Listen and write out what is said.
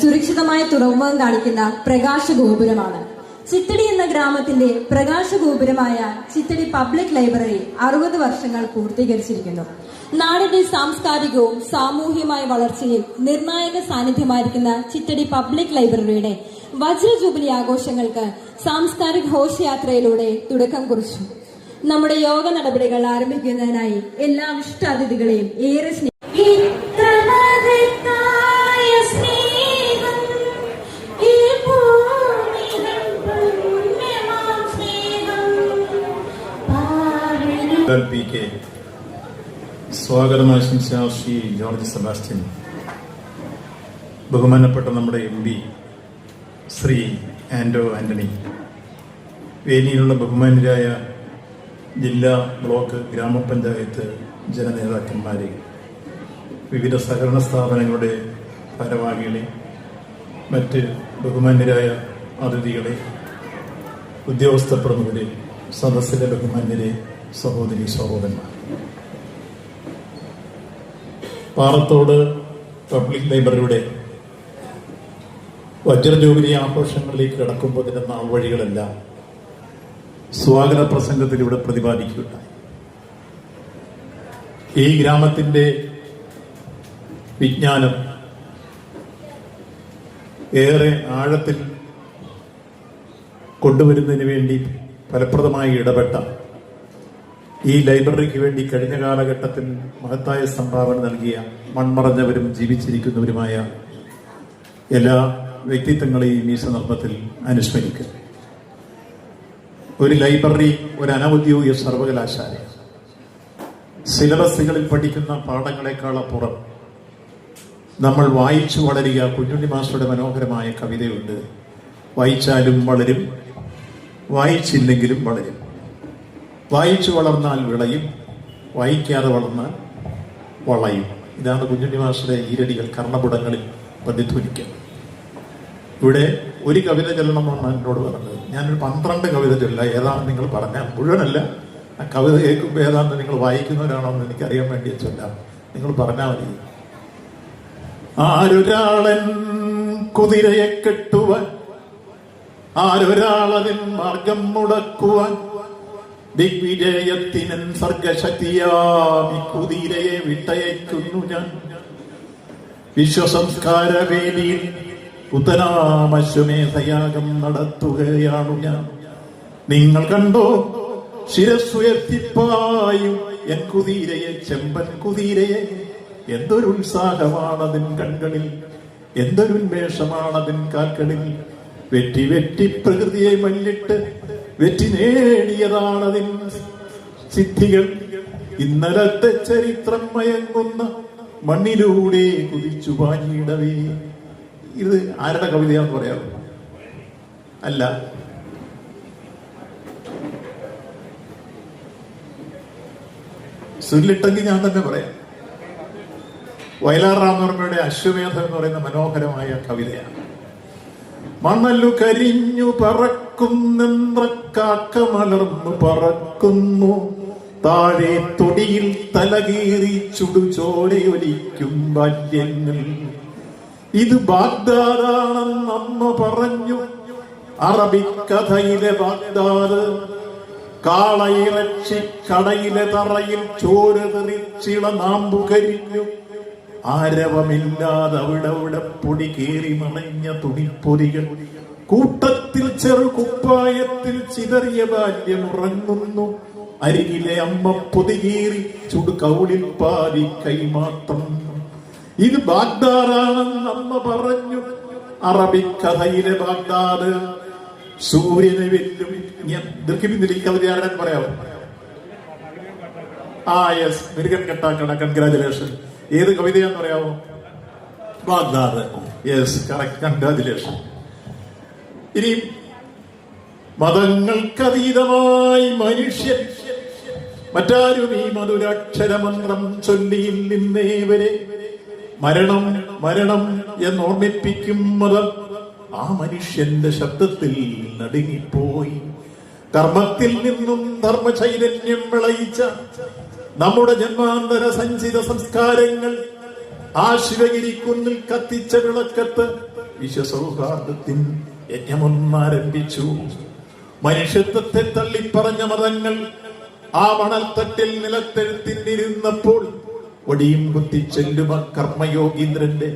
സുരക്ഷിതമായ തുറമുഖം കാണിക്കുന്ന പ്രകാശ ഗോപുരമാണ്. ചിത്തടി എന്ന ഗ്രാമത്തിന്റെ പ്രകാശ ഗോപുരമായ ചിത്തടി പബ്ലിക് ലൈബ്രറി അറുപത് വർഷങ്ങൾ പൂർത്തീകരിച്ചിരിക്കുന്നു. നാടിന്റെ സാംസ്കാരികവും സാമൂഹികമായ വളർച്ചയിൽ നിർണായക സാന്നിധ്യമായിരിക്കുന്ന ചിത്തടി പബ്ലിക് ലൈബ്രറിയുടെ വജ്ര ജൂബിലി ആഘോഷങ്ങൾക്ക് സാംസ്കാരിക ഘോഷയാത്രയിലൂടെ തുടക്കം കുറിച്ചു. നമ്മുടെ യോഗ നടപടികൾ ആരംഭിക്കുന്നതിനായി എല്ലാ വിശിഷ്ടാതിഥികളെയും ഏറെ സ്നേഹം പാവനം പി കെ. സ്വാഗതം ആശംസ ശ്രീ ജോർജ് സെബാസ്റ്റ്യൻ. ബഹുമാനപ്പെട്ട നമ്മുടെ M P Shri Anto Antony. വേദിയിലുള്ള ബഹുമാനരായ ജില്ലാ ബ്ലോക്ക് ഗ്രാമപഞ്ചായത്ത് ജനനേതാക്കന്മാരെ വിവിധ സഹകരണ സ്ഥാപനങ്ങളുടെ ഭാരവാഹികളെ മറ്റ് ബഹുമാന്യരായ അതിഥികളെ ഉദ്യോഗസ്ഥ പ്രമുഖരെ സദസ്സിലെ ബഹുമാന്യരെ സഹോദരി സഹോദരന്മാർ. പാറത്തോട് പബ്ലിക് ലൈബ്രറിയുടെ വജ്രജൂബിലി ആഘോഷങ്ങളിലേക്ക് കടക്കുമ്പോൾ ഇതിന്റെ സ്വാഗത സ്വാഗത പ്രസംഗത്തിലൂടെ പ്രതിപാദിക്കുകയുണ്ടായി. ഈ ഗ്രാമത്തിന്റെ വിജ്ഞാനം ഏറെ ആഴത്തിൽ കൊണ്ടുവരുന്നതിന് വേണ്ടി ഫലപ്രദമായി ഇടപെട്ട ഈ ലൈബ്രറിക്ക് വേണ്ടി കഴിഞ്ഞ കാലഘട്ടത്തിൽ മഹത്തായ സംഭാവന നൽകിയ മൺമറഞ്ഞവരും ജീവിച്ചിരിക്കുന്നവരുമായ എല്ലാ വ്യക്തിത്വങ്ങളെയും ഈ സന്ദർഭത്തിൽ അനുസ്മരിക്കും ഒരു ലൈബ്രറി ഒരു അനൗദ്യോഗിക സർവകലാശാല. സിലബസുകളിൽ പഠിക്കുന്ന പാഠങ്ങളെക്കാൾ അപ്പുറം നമ്മൾ വായിച്ചു വളരുക കുഞ്ഞുണ്ണി മാസ്റ്ററുടെ മനോഹരമായ കവിതയുണ്ട്. വായിച്ചാലും വളരും വായിച്ചില്ലെങ്കിലും വളരും. വായിച്ചു വളർന്നാൽ വിളയും വായിക്കാതെ വളർന്നാൽ വളയും. ഇതാണ് കുഞ്ഞുണ്ണി ഈരടികൾ കർണപുടങ്ങളിൽ പ്രതിധ്വനിക്കുന്നത് ഇവിടെ ഒരു കവിത ചൊല്ലണമെന്നാണ് എന്നോട് പറഞ്ഞത്. ഞാനൊരു പന്ത്രണ്ട് കവിത ചൊല്ല ഏതാണെന്ന് നിങ്ങൾ പറഞ്ഞാൽ മുഴുവനല്ല. ആ കവിത കേൾക്കുമ്പോൾ ഏതാണെന്ന് നിങ്ങൾ വായിക്കുന്നവരാണോ എന്ന് എനിക്കറിയാൻ വേണ്ടി ചൊല്ലാം. നിങ്ങൾ പറഞ്ഞാൽ മതി. ആരൊരാളൻ കുതിരയെ കെട്ടുവാൻ ആരൊരാളതിൻ മാർഗം മുടക്കുവാൻ ദിഗ്വിജയത്തിനൻ സർഗശക്തിയാമി കുതിരയെ വിട്ടയക്കുന്നു ഞാൻ. വിശ്വസംസ്കാര വേദിയിൽ ഉത്തരാമശ്വമേധയാഗം നടത്തുകയാണു ഞാൻ. നിങ്ങൾ കണ്ടോ? ശിരസ്സുയർത്തിപ്പായും എൻ കുതിരയെ ചെമ്പൻ കുതിരയെ. എന്തൊരു ഉത്സാഹമാണതിൻ കൺകളിൽ എന്തൊരു ഉന്മേഷമാണതിൻ കാൽക്കളിൽ വെറ്റി വെറ്റി പ്രകൃതിയെ മല്ലിട്ട് വെറ്റി നേടിയതാണതിൻ സിദ്ധികൾ. ഇന്നലത്തെ ചരിത്രം മയങ്ങുന്ന മണ്ണിലൂടെ കുതിച്ചു പാഞ്ഞിടവേ. ഇത് ആരുടെ കവിതയാന്ന് പറയാം അല്ല. സുല്ലിട്ടെങ്കിൽ ഞാൻ തന്നെ പറയാം. വയലാർ രാമവർമ്മയുടെ അശ്വമേധം എന്ന് പറയുന്ന മനോഹരമായ കവിതയാണ്. മണലു കരിഞ്ഞു പറക്കുന്നു പറക്കുന്നു. താഴെ തൊടിയിൽ തലകീറി ചുടുചോലയൊലിക്കും ബാല്യങ്ങൾ. ഇത് ബാഗ്ദാദാണെന്ന് അമ്മ പറഞ്ഞു. അറബിക്കഥയിലെ ബാഗ്ദാദ് കാളയിറച്ചി കടയിലെ തറയിൽ ചോര തെറിച്ചിള നാമ്പു കരിഞ്ഞു ആരവമില്ലാതെ അവിടെ അവിടെ പൊടി കേറി മണഞ്ഞ തുണിപ്പൊരികൾ കൂട്ടത്തിൽ ചെറു കുപ്പായത്തിൽ ചിതറിയ ബാല്യം ഉറങ്ങുന്നു. അരികിലെ അമ്മ പൊതികീറി ചുടു കൗളിൽ പാതി കൈമാത്രം. ഇത് ബാഗ്ദാദാണെന്ന് അമ്മ പറഞ്ഞു. അറബിക്കഥയിലെ ബാഗ്ദാദ്. സൂര്യനെ വെല്ലും. ആരുടെ പറയാമോ? ആ യെസ് മിരുകൻ കെട്ടാക്കട. കൺഗ്രാചുലേഷൻ ഏത് കവിതയാന്ന് പറയാമോ ബാഗ്ദാദ്. യെസ് കറക്റ്റ് കൺഗ്രാചുലേഷൻ ഇനി മതങ്ങൾക്കതീതമായി മനുഷ്യൻ മറ്റാരും ഈ മധുരാക്ഷരമന്ത്രം ചൊല്ലിയില്ലിന്നേ വരെ മരണം മരണം എന്ന് ഓർമ്മിപ്പിക്കും മതം ആ മനുഷ്യന്റെ ശബ്ദത്തിൽ നടുങ്ങിപ്പോയി. കർമ്മത്തിൽ നിന്നും ധർമ്മചൈതന്യം വിളയിച്ച നമ്മുടെ ജന്മാന്തര സഞ്ചിത സംസ്കാരങ്ങൾ ആ ശിവഗിരി കുന്നിൽ കത്തിച്ച വിളക്കത്ത് വിശ്വസൗഹാർദ്ദത്തിൻ യജ്ഞമൊന്നാരംഭിച്ചു. മനുഷ്യത്വത്തെ തള്ളിപ്പറഞ്ഞ മതങ്ങൾ ആ മണൽത്തട്ടിൽ നിലത്തെഴുത്തിനിരുന്നപ്പോൾ ഒടിയും കുത്തിച്ചെല്ലുമ കർമ്മയോഗീന്ദ്രന്റെ